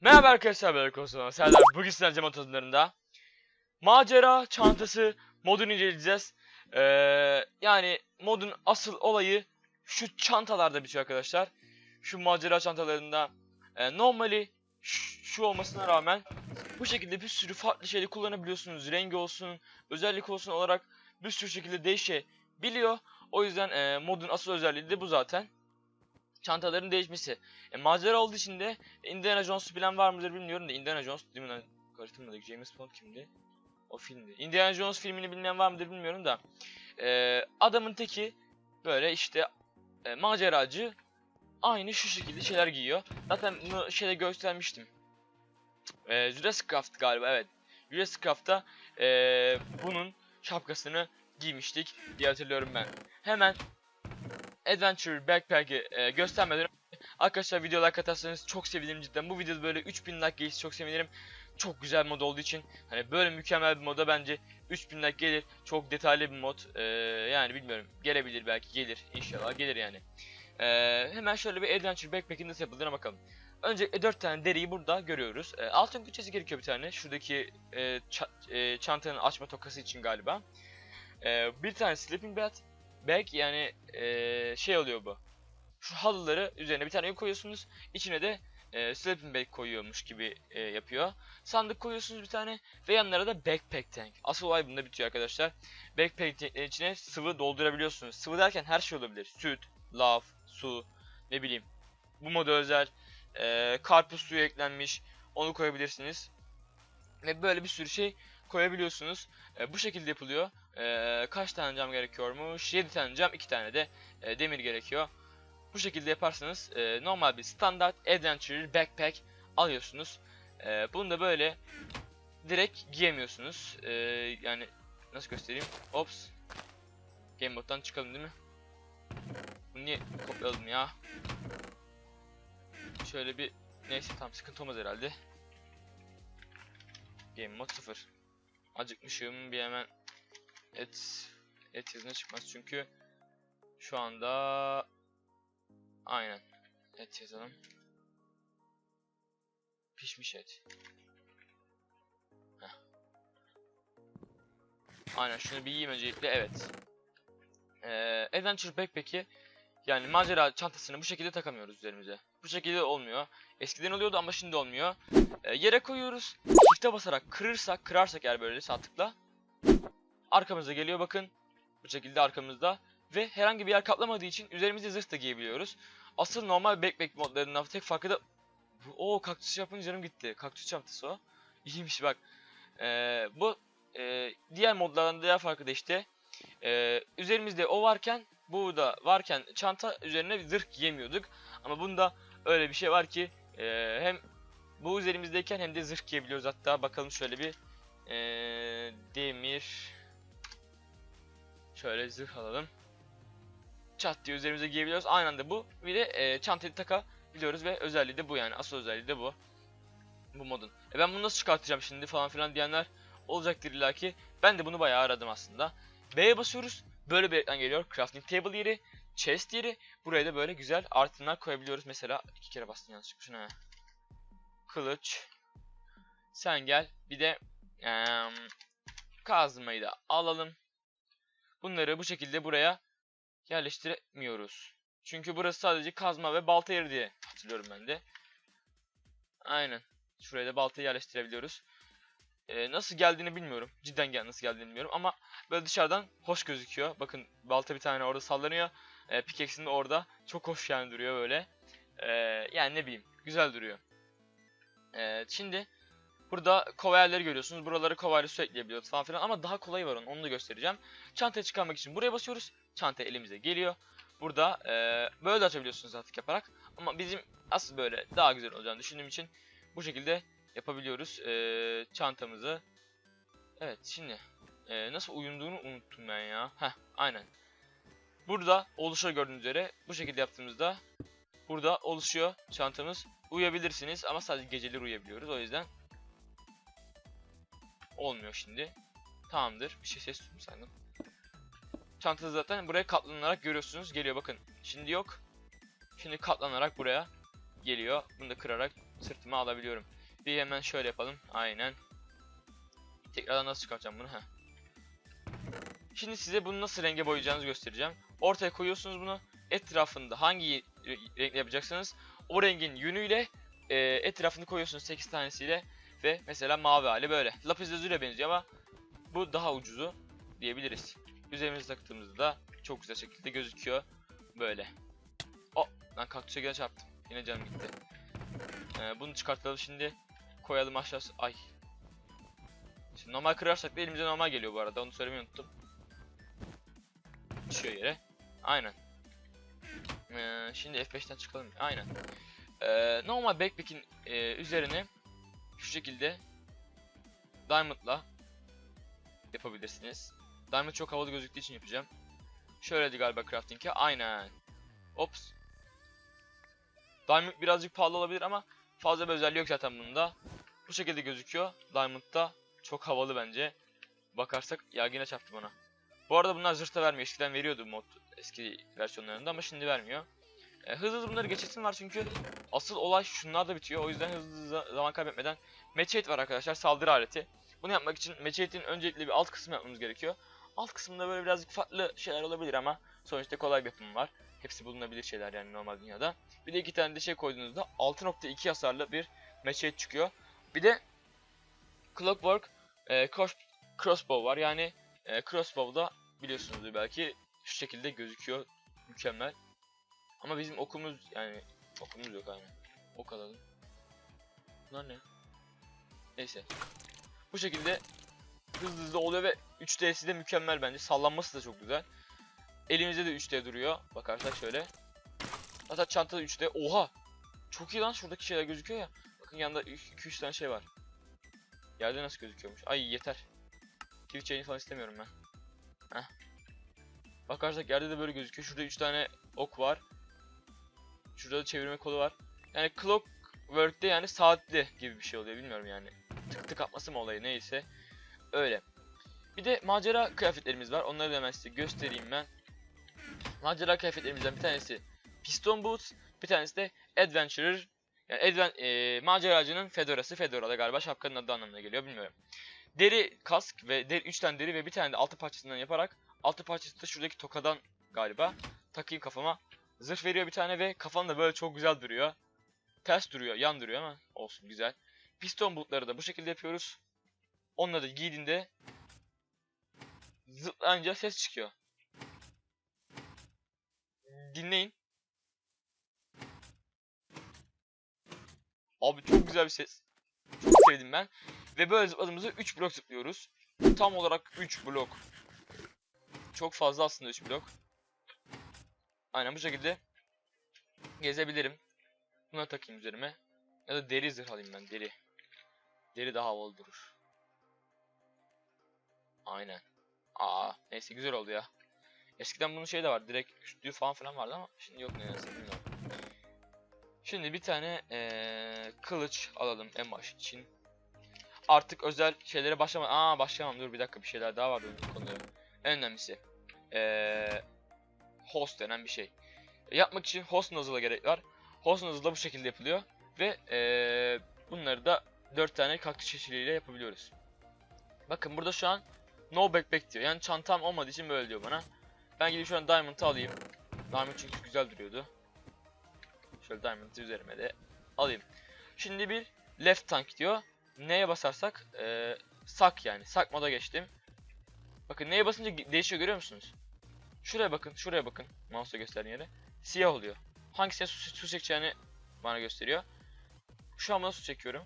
Merhaba arkadaşlar ben Erkoğlu Serdar bugün sizlerle Cem Otozlarında Macera çantası modunu inceleyeceğiz. Ee, Yani modun asıl olayı şu çantalarda bitiyor arkadaşlar. Şu macera çantalarında e, Normali şu, şu olmasına rağmen Bu şekilde bir sürü farklı şeyleri kullanabiliyorsunuz. Rengi olsun, özellik olsun olarak bir sürü şekilde değişebiliyor O yüzden e, modun asıl özelliği de bu zaten Çantaların değişmesi e, Macera olduğu için de Indiana Jones bilen var mıdır bilmiyorum da Indiana Jones değil mi? Karıştırmadık. James Bond kimdi? O filmdi. Indiana Jones filmini bilmeyen var mıdır bilmiyorum da. Ee, adamın teki böyle işte e, maceracı aynı şu şekilde şeyler giyiyor. Zaten bunu şeyde göstermiştim. Ee, Jurassic Craft galiba evet. Jurassic Craft'ta ee, bunun şapkasını giymiştik diye hatırlıyorum ben. Hemen Adventure Backpack'i e, göstermeden Arkadaşlar video like atarsanız çok sevinirim cidden. Bu videoda böyle 3000 like gelirse çok sevinirim. Çok güzel mod olduğu için hani böyle mükemmel bir moda bence 3000 like gelir. Çok detaylı bir mod. Ee, yani bilmiyorum. Gelebilir belki gelir. İnşallah gelir yani. Ee, hemen şöyle bir Adventure Backpack'in nasıl yapıldığına bakalım. Öncelikle 4 tane deriyi burada görüyoruz. Ee, altın küçesi gerekiyor bir tane. Şuradaki e, ça- e, çantanın açma tokası için galiba. Ee, bir tane sleeping bag. Bag yani e, şey oluyor bu şu halıları üzerine bir tane koyuyorsunuz. İçine de e, sleeping bag koyuyormuş gibi e, yapıyor. Sandık koyuyorsunuz bir tane ve yanlara da backpack tank. Asıl olay bunda bitiyor arkadaşlar. Backpack tank'lerin içine sıvı doldurabiliyorsunuz. Sıvı derken her şey olabilir. Süt, lav, su, ne bileyim. Bu moda özel. E, karpuz suyu eklenmiş. Onu koyabilirsiniz. Ve böyle bir sürü şey koyabiliyorsunuz. E, bu şekilde yapılıyor. E, kaç tane cam gerekiyormuş? 7 tane cam, 2 tane de e, demir gerekiyor. Bu şekilde yaparsanız e, normal bir standart adventure backpack alıyorsunuz. E, bunu da böyle direkt giyemiyorsunuz. E, yani nasıl göstereyim? Ops. Game mode'dan çıkalım değil mi? Bunu niye kopyaladım ya? Şöyle bir neyse tam sıkıntı olmaz herhalde. Game mode 0. Acıkmışım bir hemen et et yazına çıkmaz çünkü şu anda Aynen. Et yazalım. Pişmiş et. Heh. Aynen şunu bir yiyeyim öncelikle evet. Ee, Adventure Backpack'i yani macera çantasını bu şekilde takamıyoruz üzerimize. Bu şekilde olmuyor. Eskiden oluyordu ama şimdi olmuyor. Ee, yere koyuyoruz. Çifte basarak kırırsak, kırarsak eğer böyle sağ tıkla. Arkamıza geliyor bakın. Bu şekilde arkamızda ve herhangi bir yer kaplamadığı için üzerimize zırh da giyebiliyoruz. Asıl normal backpack modlarından tek farkı da o kaktüs yapınca canım gitti. Kaktüs çantası o. İyiymiş bak. Ee, bu e, diğer modlardan diğer farkı da işte e, üzerimizde o varken bu da varken çanta üzerine bir zırh giyemiyorduk. Ama bunda öyle bir şey var ki e, hem bu üzerimizdeyken hem de zırh giyebiliyoruz. Hatta bakalım şöyle bir e, demir şöyle zırh alalım çat diye üzerimize giyebiliyoruz. Aynı anda bu. Bir de e, çantayı takabiliyoruz ve özelliği de bu yani. Asıl özelliği de bu. Bu modun. E ben bunu nasıl çıkartacağım şimdi falan filan diyenler olacaktır illaki. Ben de bunu bayağı aradım aslında. B'ye basıyoruz. Böyle bir ekran geliyor. Crafting table yeri, chest yeri. Buraya da böyle güzel artınlar koyabiliyoruz. Mesela iki kere bastım yanlışlıkla şuna. Kılıç. Sen gel. Bir de ee, kazmayı da alalım. Bunları bu şekilde buraya yerleştiremiyoruz. Çünkü burası sadece kazma ve balta yeri diye hatırlıyorum ben de. Aynen. Şuraya da baltayı yerleştirebiliyoruz. Ee, nasıl geldiğini bilmiyorum. Cidden gel nasıl geldiğini bilmiyorum ama böyle dışarıdan hoş gözüküyor. Bakın balta bir tane orada sallanıyor. Ee, pickaxe'in orada. Çok hoş yani duruyor böyle. Ee, yani ne bileyim. Güzel duruyor. Ee, şimdi burada kova yerleri görüyorsunuz. Buraları kovayla su ekleyebiliyoruz falan filan ama daha kolayı var onun. Onu da göstereceğim. Çantayı çıkarmak için buraya basıyoruz çanta elimize geliyor. Burada e, böyle de açabiliyorsunuz artık yaparak. Ama bizim asıl böyle daha güzel olacağını düşündüğüm için bu şekilde yapabiliyoruz e, çantamızı. Evet şimdi e, nasıl uyunduğunu unuttum ben ya. Heh aynen. Burada oluşuyor gördüğünüz üzere. Bu şekilde yaptığımızda burada oluşuyor çantamız. Uyuyabilirsiniz ama sadece geceleri uyuyabiliyoruz. O yüzden olmuyor şimdi. Tamamdır. Bir şey ses duydum sandım. çantası zaten buraya katlanarak görüyorsunuz. Geliyor bakın. Şimdi yok. Şimdi katlanarak buraya geliyor. Bunu da kırarak sırtıma alabiliyorum. Bir hemen şöyle yapalım. Aynen. Tekrardan nasıl çıkartacağım bunu? Heh. Şimdi size bunu nasıl renge boyayacağınızı göstereceğim. Ortaya koyuyorsunuz bunu. Etrafında hangi re- renkle yapacaksınız? O rengin yönüyle e, etrafını koyuyorsunuz 8 tanesiyle ve mesela mavi hali böyle. Lapis lazuri'ye benziyor ama bu daha ucuzu diyebiliriz. Üzerimize taktığımızda da çok güzel şekilde gözüküyor böyle. O lan kaktüse gene çarptım. Yine canım gitti. Ee, bunu çıkartalım şimdi. Koyalım aşağısı. Ay. Şimdi normal kırarsak da elimize normal geliyor bu arada. Onu söylemeyi unuttum. Düşüyor yere. Aynen. Ee, şimdi F5'ten çıkalım. Aynen. Ee, normal backpack'in e, üzerine şu şekilde Diamond'la yapabilirsiniz. Diamond çok havalı gözüktüğü için yapacağım. Şöyleydi galiba crafting'e. Aynen. Ops. Diamond birazcık pahalı olabilir ama fazla bir özelliği yok zaten bunda. Bu şekilde gözüküyor. Diamond'da çok havalı bence. Bakarsak ya yine çarptı bana. Bu arada bunlar zırhta vermiyor. Eskiden veriyordu mod eski versiyonlarında ama şimdi vermiyor. E, hızlı hızlı bunları geçesim var çünkü asıl olay şunlarda bitiyor. O yüzden hızlı hızlı zaman kaybetmeden Machete var arkadaşlar saldırı aleti. Bunu yapmak için Machete'in öncelikle bir alt kısmı yapmamız gerekiyor. Alt kısmında böyle birazcık farklı şeyler olabilir ama sonuçta kolay bir yapım var. Hepsi bulunabilir şeyler yani normal dünyada. Bir de iki tane de şey koyduğunuzda 6.2 hasarlı bir machete çıkıyor. Bir de Clockwork e, cross- crossbow var. Yani e, crossbow'da biliyorsunuzdur belki şu şekilde gözüküyor. Mükemmel. Ama bizim okumuz yani okumuz yok aynen. Ok alalım. Bunlar ne? Neyse. Bu şekilde hızlı hızlı oluyor ve 3D'si de mükemmel bence. Sallanması da çok güzel. Elimizde de 3D duruyor. Bakarsak şöyle. Hatta çantada 3D. Oha! Çok iyi lan şuradaki şeyler gözüküyor ya. Bakın yanında 2-3 tane şey var. Yerde nasıl gözüküyormuş. Ay yeter. Kill chain'i falan istemiyorum ben. Heh. Bakarsak yerde de böyle gözüküyor. Şurada 3 tane ok var. Şurada da çevirme kolu var. Yani Clockwork'te yani saatli gibi bir şey oluyor. Bilmiyorum yani. Tık tık atması mı olayı neyse. Öyle. Bir de macera kıyafetlerimiz var. Onları da hemen size göstereyim ben. Macera kıyafetlerimizden bir tanesi Piston Boots, bir tanesi de Adventurer. Yani adven e, maceracının fedorası. Fedora da galiba şapkanın adı anlamına geliyor bilmiyorum. Deri kask ve deri 3 tane deri ve bir tane de altı parçasından yaparak altı parçası da şuradaki tokadan galiba takayım kafama. Zırh veriyor bir tane ve kafam da böyle çok güzel duruyor. Ters duruyor, yan duruyor ama olsun güzel. Piston bootları da bu şekilde yapıyoruz. Onunla da giydiğinde zıplayınca ses çıkıyor. Dinleyin. Abi çok güzel bir ses. Çok sevdim ben. Ve böyle zıpladığımızda 3 blok zıplıyoruz. Tam olarak 3 blok. Çok fazla aslında 3 blok. Aynen bu şekilde gezebilirim. Buna takayım üzerime. Ya da deri zırh alayım ben deri. Deri daha havalı durur. Aynen. Aa neyse güzel oldu ya. Eskiden bunun şey de var direkt üstlüğü falan filan vardı ama şimdi yok nedense bilmiyorum. Şimdi bir tane eee, kılıç alalım en baş için. Artık özel şeylere başlama. Aa başlayamam dur bir dakika bir şeyler daha vardı onun konuda. En önemlisi. Eee host denen bir şey. Yapmak için host nozzle'a gerek var. Host nozzle bu şekilde yapılıyor. Ve eee, bunları da 4 tane kaktüs çeşidiyle yapabiliyoruz. Bakın burada şu an no backpack diyor. Yani çantam olmadığı için böyle diyor bana. Ben gidip şu an diamond'ı alayım. Diamond çünkü güzel duruyordu. Şöyle diamond'ı üzerime de alayım. Şimdi bir left tank diyor. Neye basarsak eee sak yani. Sak moda geçtim. Bakın neye basınca değişiyor görüyor musunuz? Şuraya bakın, şuraya bakın. Mouse'la gösterdiğin yere. Siyah oluyor. Hangisine su, su çekeceğini bana gösteriyor. Şu an buna su çekiyorum.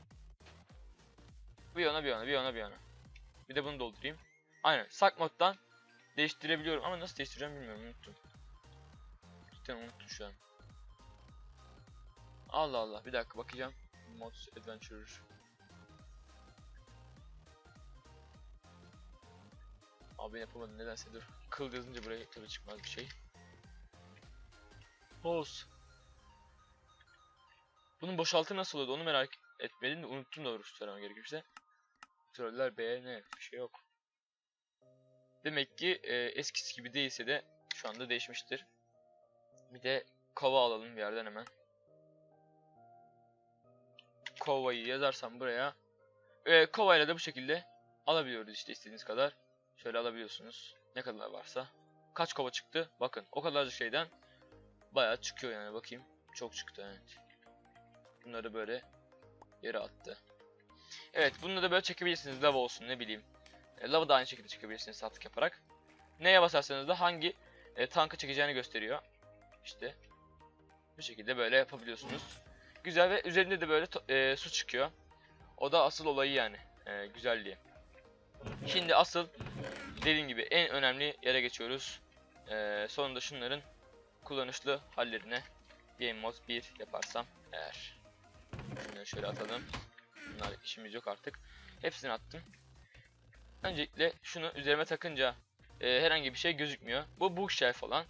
Bir yana bir yana bir yana bir yana. Bir de bunu doldurayım. Aynen. Sak moddan değiştirebiliyorum ama nasıl değiştireceğim bilmiyorum unuttum. Cidden unuttum şu an. Allah Allah bir dakika bakacağım. Mods Adventurer. Abi yapamadım nedense dur. Kıl yazınca buraya tabii çıkmaz bir şey. Boss. Bunun boşaltı nasıl oluyordu onu merak etmedim de unuttum doğrusu söylemem gerekirse. Troller B bir şey yok. Demek ki e, eskisi gibi değilse de şu anda değişmiştir. Bir de kova alalım bir yerden hemen. Kovayı yazarsam buraya. E, kovayla da bu şekilde alabiliyoruz işte istediğiniz kadar. Şöyle alabiliyorsunuz. Ne kadar varsa. Kaç kova çıktı? Bakın o kadarcık şeyden bayağı çıkıyor yani bakayım. Çok çıktı evet. Bunları böyle yere attı. Evet bunu da böyle çekebilirsiniz. Lava olsun ne bileyim. E, lava da aynı şekilde çekebilirsiniz sattık yaparak. Neye basarsanız da hangi e, tankı çekeceğini gösteriyor. İşte bu şekilde böyle yapabiliyorsunuz. Güzel ve üzerinde de böyle e, su çıkıyor. O da asıl olayı yani. E, güzelliği. Şimdi asıl dediğim gibi en önemli yere geçiyoruz. E, sonunda şunların kullanışlı hallerine Game Mode 1 yaparsam eğer. Şunları şöyle atalım. Bunlar işimiz yok artık. Hepsini attım. Öncelikle şunu üzerime takınca e, herhangi bir şey gözükmüyor. Bu bookshelf olan.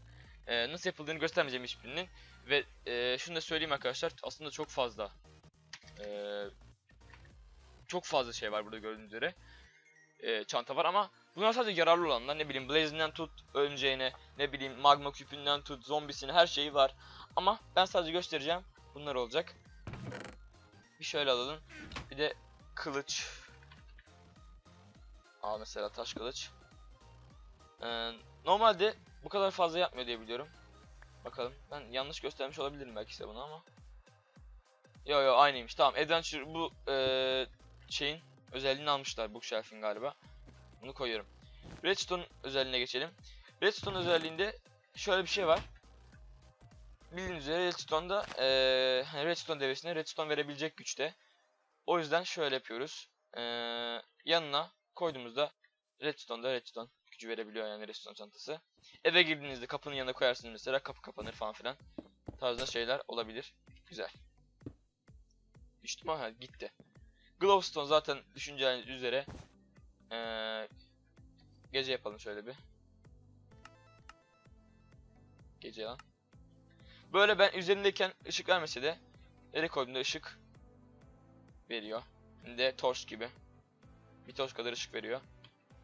E, nasıl yapıldığını göstermeyeceğim hiçbirinin. Ve e, şunu da söyleyeyim arkadaşlar. Aslında çok fazla e, çok fazla şey var burada gördüğünüz üzere. E, çanta var ama bunlar sadece yararlı olanlar. Ne bileyim Blaze'inden tut öleceğine, ne bileyim magma küpünden tut zombisine her şeyi var. Ama ben sadece göstereceğim. Bunlar olacak. Bir şöyle alalım. Bir de kılıç. Al mesela taş kılıç. Ee, normalde bu kadar fazla yapmıyor diye biliyorum. Bakalım. Ben yanlış göstermiş olabilirim belki size bunu ama. Yo yo aynıymış. Tamam. Adventure bu eee, şeyin özelliğini almışlar bookshelf'in galiba. Bunu koyuyorum. Redstone özelliğine geçelim. Redstone özelliğinde şöyle bir şey var. Bildiğiniz üzere Redstone'da eee hani Redstone devresine Redstone verebilecek güçte. O yüzden şöyle yapıyoruz. Eee, yanına koyduğumuzda Redstone'da Redstone gücü verebiliyor yani Redstone çantası. Eve girdiğinizde kapının yanına koyarsınız mesela kapı kapanır falan filan. Tarzda şeyler olabilir. Güzel. Düştüm ama gitti. Glowstone zaten düşüneceğiniz üzere eee, gece yapalım şöyle bir. Gece lan. Böyle ben üzerindeyken ışık vermese de koyduğumda ışık veriyor. Hem de torch gibi. Bir torch kadar ışık veriyor.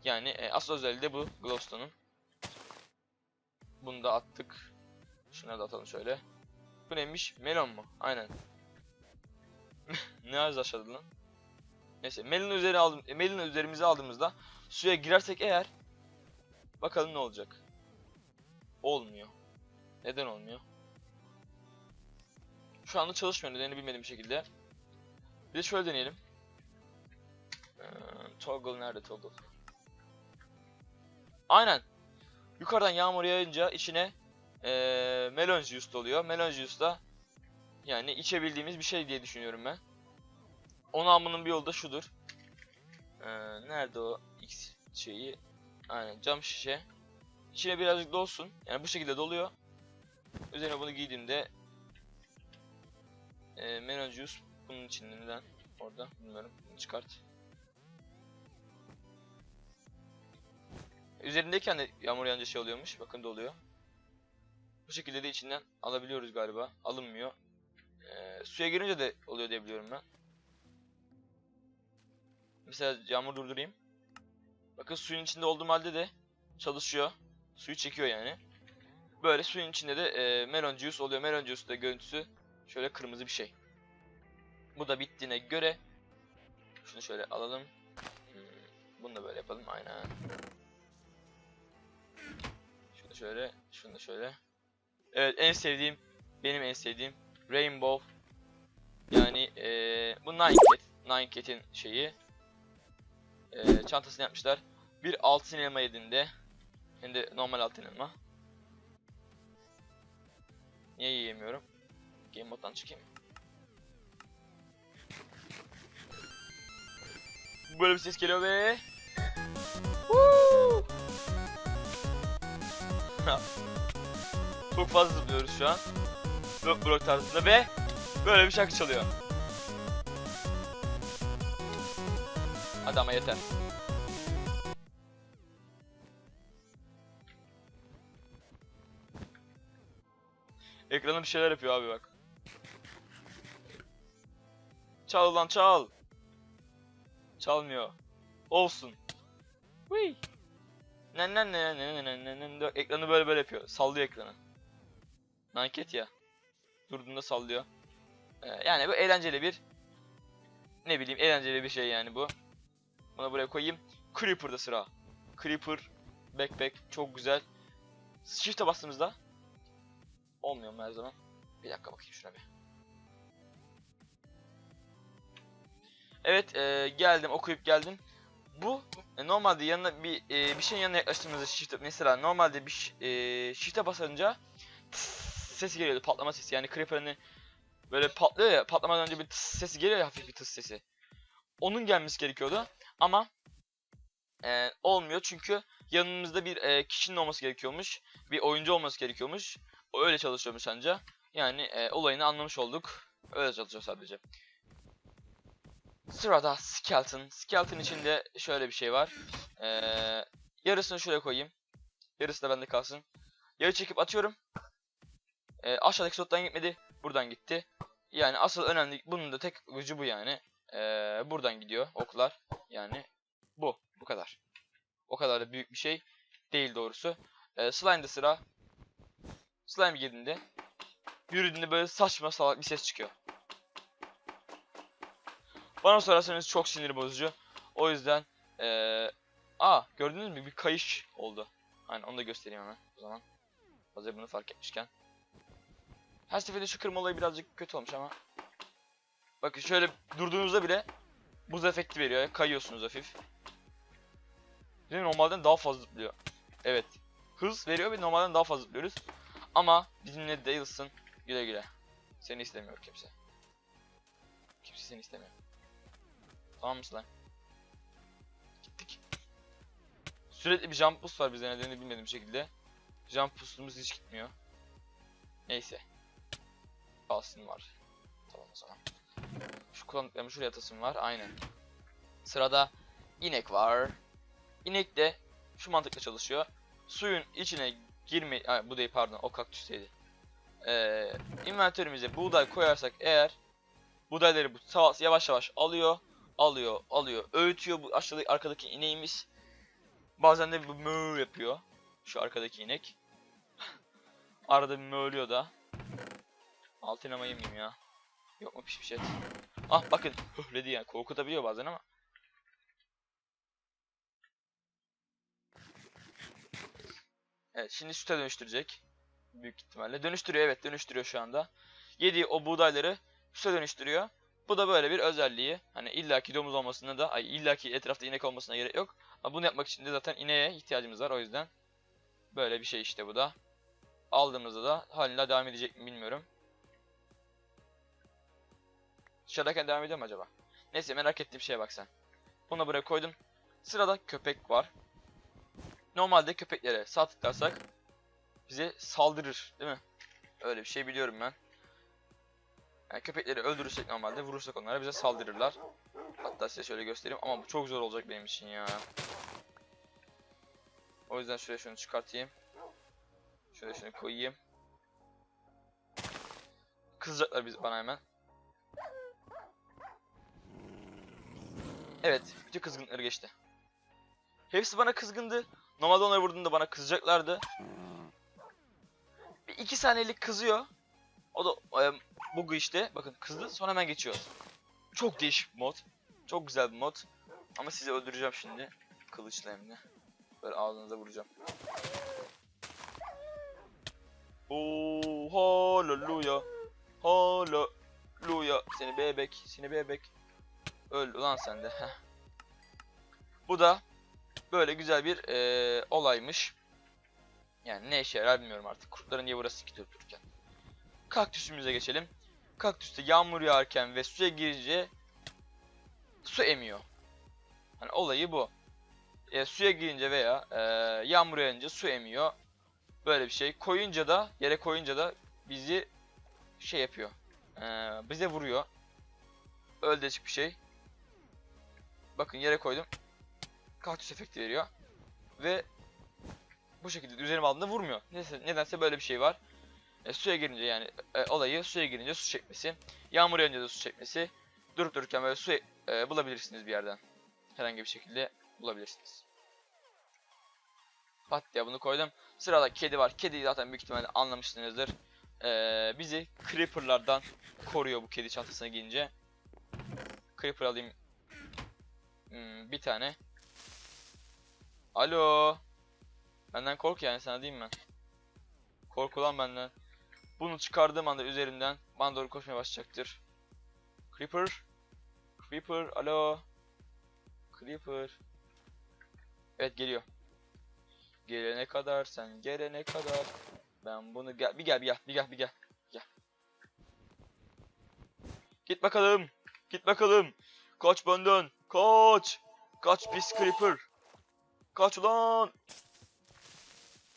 Yani e, asıl özelliği de bu Glowstone'un. Bunu da attık. Şunları da atalım şöyle. Bu neymiş? Melon mu? Aynen. ne az aşağıda lan? Neyse melon üzeri aldım. E, melon üzerimize aldığımızda suya girersek eğer bakalım ne olacak. Olmuyor. Neden olmuyor? Şu anda çalışmıyor nedenini bilmediğim şekilde. Bir de şöyle deneyelim. Ee, toggle nerede toggle? Aynen. Yukarıdan yağmur yağınca içine ee, melon juice doluyor. Melon juice da yani içebildiğimiz bir şey diye düşünüyorum ben. Onu almanın bir yolu da şudur. Ee, nerede o X şeyi? Aynen cam şişe. İçine birazcık dolsun. Yani bu şekilde doluyor. Üzerine bunu giydiğimde e, melon juice bunun içinde neden orada bilmiyorum. Bunu çıkart. Üzerindeyken de yağmur yağınca şey oluyormuş. Bakın doluyor. Bu şekilde de içinden alabiliyoruz galiba. Alınmıyor. Ee, suya girince de oluyor diye biliyorum ben. Mesela yağmur durdurayım. Bakın suyun içinde olduğum halde de çalışıyor. Suyu çekiyor yani. Böyle suyun içinde de e, melon juice oluyor. Melon juice de görüntüsü şöyle kırmızı bir şey. Bu da bittiğine göre şunu şöyle alalım. Hmm, bunu da böyle yapalım aynen. Şöyle, şunu da şöyle. Evet en sevdiğim, benim en sevdiğim Rainbow. Yani eee bu Nine Cat, Nine Cat'in şeyi. Eee çantasını yapmışlar. Bir altın elma yediğinde, hem de normal altın elma. Niye yiyemiyorum? Game mode'dan çıkayım. Böyle bir ses geliyor ve Woo! Çok fazla zıplıyoruz şu an. Blok blok tarzında ve böyle bir şarkı çalıyor. Hadi yeter. Ekrana bir şeyler yapıyor abi bak. Çal lan çal. Çalmıyor. Olsun. Whee. Nen nen nen nen nen nen nen nen ekranı böyle böyle yapıyor. Sallıyor ekranı. Nanket ya. Durduğunda sallıyor. Ee, yani bu eğlenceli bir ne bileyim eğlenceli bir şey yani bu. Bunu buraya koyayım. Creeper'da sıra. Creeper backpack çok güzel. Shift'e bastığımızda olmuyor mu her zaman? Bir dakika bakayım şuna bir. Evet e, geldim okuyup geldim. Bu e, normalde yanına bir e, bir şeyin yanına yaklaştığımızda shift'e mesela normalde bir e, shift'e basınca sesi geliyordu patlama sesi yani creeper hani böyle patlıyor ya patlamadan önce bir sesi geliyor ya hafif bir tıs sesi. Onun gelmesi gerekiyordu ama e, olmuyor çünkü yanımızda bir e, kişinin olması gerekiyormuş. Bir oyuncu olması gerekiyormuş. O öyle çalışıyormuş anca. Yani e, olayını anlamış olduk. Öyle çalışıyor sadece. Sırada Skeleton. Skeleton içinde şöyle bir şey var. Ee, yarısını şuraya koyayım. Yarısı da bende kalsın. Yarı çekip atıyorum. Ee, aşağıdaki slottan gitmedi. Buradan gitti. Yani asıl önemli bunun da tek gücü bu yani. Ee, buradan gidiyor oklar. Yani bu. Bu kadar. O kadar da büyük bir şey değil doğrusu. Ee, Slime'da sıra. Slime girdiğinde yürüdüğünde böyle saçma salak bir ses çıkıyor. Bana sorarsanız çok sinir bozucu. O yüzden eee aa gördünüz mü bir kayış oldu. Aynen onu da göstereyim hemen o zaman. Hazır bunu fark etmişken. Her seferinde şu kırma olayı birazcık kötü olmuş ama. Bakın şöyle durduğunuzda bile buz efekti veriyor. Kayıyorsunuz hafif. Değil mi? Normalden daha fazla zıplıyor. Evet. Hız veriyor ve normalden daha fazla zıplıyoruz. Ama bizimle değilsin. Güle güle. Seni istemiyor kimse. Kimse seni istemiyor. Tamam mısın lan? Gittik. Sürekli bir jump boost var bize nedenini bilmediğim şekilde. Jump boost'umuz hiç gitmiyor. Neyse. Kalsın var. Tamam o zaman. Şu kullandıklarımı şuraya atasım var. Aynen. Sırada inek var. İnek de şu mantıkla çalışıyor. Suyun içine girme... Ay, bu değil pardon o kaktüsteydi. Ee, inventörümüze buğday koyarsak eğer buğdayları bu yavaş yavaş alıyor alıyor, alıyor, öğütüyor bu aşağıda arkadaki ineğimiz. Bazen de bu mö yapıyor. Şu arkadaki inek. Arada bir möğlüyor da. Altına mı yemeyeyim ya? Yok mu pişmiş et? Ah bakın höhledi yani korkutabiliyor bazen ama. Evet şimdi süte dönüştürecek. Büyük ihtimalle. Dönüştürüyor evet dönüştürüyor şu anda. Yediği o buğdayları süte dönüştürüyor. Bu da böyle bir özelliği. Hani illaki domuz olmasına da, ay illaki etrafta inek olmasına gerek yok. Ama bunu yapmak için de zaten ineğe ihtiyacımız var o yüzden. Böyle bir şey işte bu da. Aldığımızda da hala devam edecek mi bilmiyorum. Dışarıdayken devam ediyor mu acaba? Neyse merak ettiğim şeye bak sen. Bunu buraya koydum. Sırada köpek var. Normalde köpeklere sağ bize saldırır değil mi? Öyle bir şey biliyorum ben. Yani köpekleri öldürürsek normalde vurursak onlara bize saldırırlar. Hatta size şöyle göstereyim ama bu çok zor olacak benim için ya. O yüzden şuraya şunu çıkartayım. Şöyle şunu koyayım. Kızacaklar biz bana hemen. Evet, bütün kızgınlıkları geçti. Hepsi bana kızgındı. Normalde onları vurduğumda bana kızacaklardı. Bir iki saniyelik kızıyor. O da e, bug'u işte. Bakın kızdı sonra hemen geçiyor. Çok değişik mod. Çok güzel bir mod. Ama sizi öldüreceğim şimdi. Kılıçla hem de. Böyle ağzınıza vuracağım. Oo, haleluya. Haleluya. Seni bebek, seni bebek. Öl ulan sen de. Heh. Bu da böyle güzel bir eee, olaymış. Yani ne işe yarar bilmiyorum artık. Kurtların niye burası ki dururken. Kaktüsümüze geçelim. Kaktüste yağmur yağarken ve suya girince su emiyor. Hani olayı bu. E, suya girince veya e, yağmur yağınca su emiyor. Böyle bir şey. Koyunca da yere koyunca da bizi şey yapıyor. E, bize vuruyor. Öyle değişik bir şey. Bakın yere koydum. Kaktüs efekti veriyor. Ve bu şekilde üzerime aldığında vurmuyor. Neyse, nedense böyle bir şey var. E, suya girince yani e, olayı suya girince su çekmesi. Yağmur yağınca da su çekmesi. Durup dururken böyle su e, bulabilirsiniz bir yerden. Herhangi bir şekilde bulabilirsiniz. Pat diye bunu koydum. Sırada kedi var. Kediyi zaten büyük ihtimalle anlamışsınızdır. Ee, bizi creeperlardan koruyor bu kedi çantasına giyince. Creeper alayım. Hmm, bir tane. Alo. Benden kork yani sana diyeyim ben. Kork benden. Bunu çıkardığım anda üzerinden bana doğru koşmaya başlayacaktır. Creeper. Creeper. Alo. Creeper. Evet geliyor. Gelene kadar sen gelene kadar ben bunu gel bir gel bir gel bir gel bir gel gel. Git bakalım. Git bakalım. Kaç benden. Kaç. Kaç pis creeper. Kaç ulan.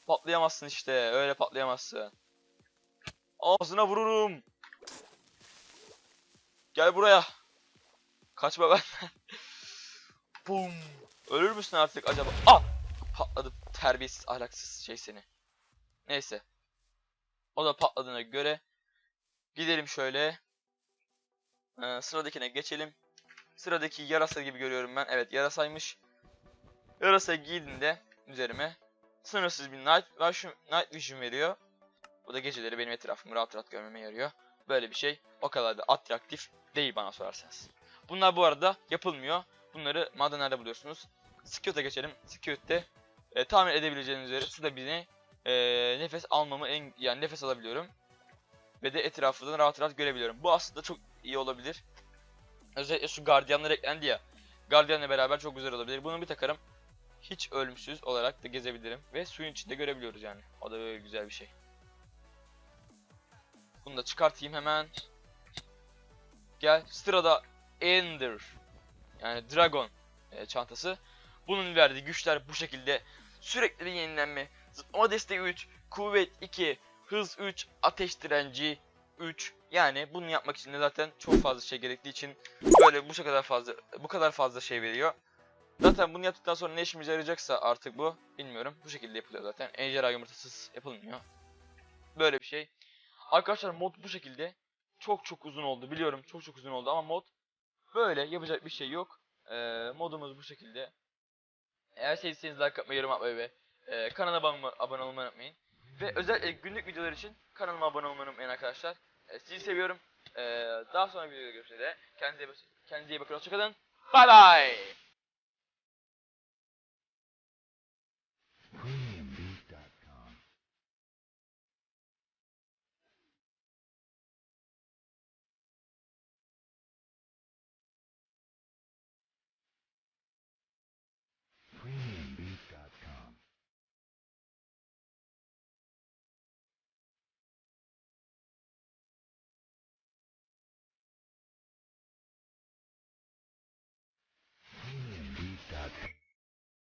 Patlayamazsın işte. Öyle patlayamazsın. Ağzına vururum. Gel buraya. Kaçma benden. Bum. Ölür müsün artık acaba? Ah! Patladı terbiyesiz ahlaksız şey seni. Neyse. O da patladığına göre gidelim şöyle. Ee, sıradakine geçelim. Sıradaki yarasa gibi görüyorum ben. Evet yarasaymış. Yarasa giydiğinde üzerime sınırsız bir night, night vision veriyor. Bu da geceleri benim etrafımı rahat rahat görmeme yarıyor. Böyle bir şey o kadar da atraktif değil bana sorarsanız. Bunlar bu arada yapılmıyor. Bunları madenlerde buluyorsunuz. Scout'a geçelim. Scout'te e, tahmin edebileceğiniz üzere suda beni e, nefes almamı en yani nefes alabiliyorum. Ve de etrafından rahat rahat görebiliyorum. Bu aslında çok iyi olabilir. Özellikle şu gardiyanlar eklendi ya. Gardiyanla beraber çok güzel olabilir. Bunu bir takarım. Hiç ölümsüz olarak da gezebilirim. Ve suyun içinde görebiliyoruz yani. O da böyle güzel bir şey. Bunu da çıkartayım hemen. Gel sırada Ender. Yani Dragon e, çantası. Bunun verdiği güçler bu şekilde. Sürekli yenilenme. Zıplama desteği 3, kuvvet 2, hız 3, ateş direnci 3. Yani bunu yapmak için de zaten çok fazla şey gerektiği için böyle bu kadar fazla bu kadar fazla şey veriyor. Zaten bunu yaptıktan sonra ne işimize yarayacaksa artık bu bilmiyorum. Bu şekilde yapılıyor zaten. Ejderha yumurtasız yapılmıyor. Böyle bir şey. Arkadaşlar mod bu şekilde. Çok çok uzun oldu biliyorum. Çok çok uzun oldu ama mod böyle yapacak bir şey yok. Ee, modumuz bu şekilde. Eğer sevdiyseniz like atmayı, yorum atmayı ve e, kanala abone, olmayı unutmayın. Ve özellikle günlük videolar için kanalıma abone olmayı unutmayın arkadaşlar. E, sizi seviyorum. E, daha sonra videoda bak- kendinize iyi bakın. Hoşçakalın. Bye bye.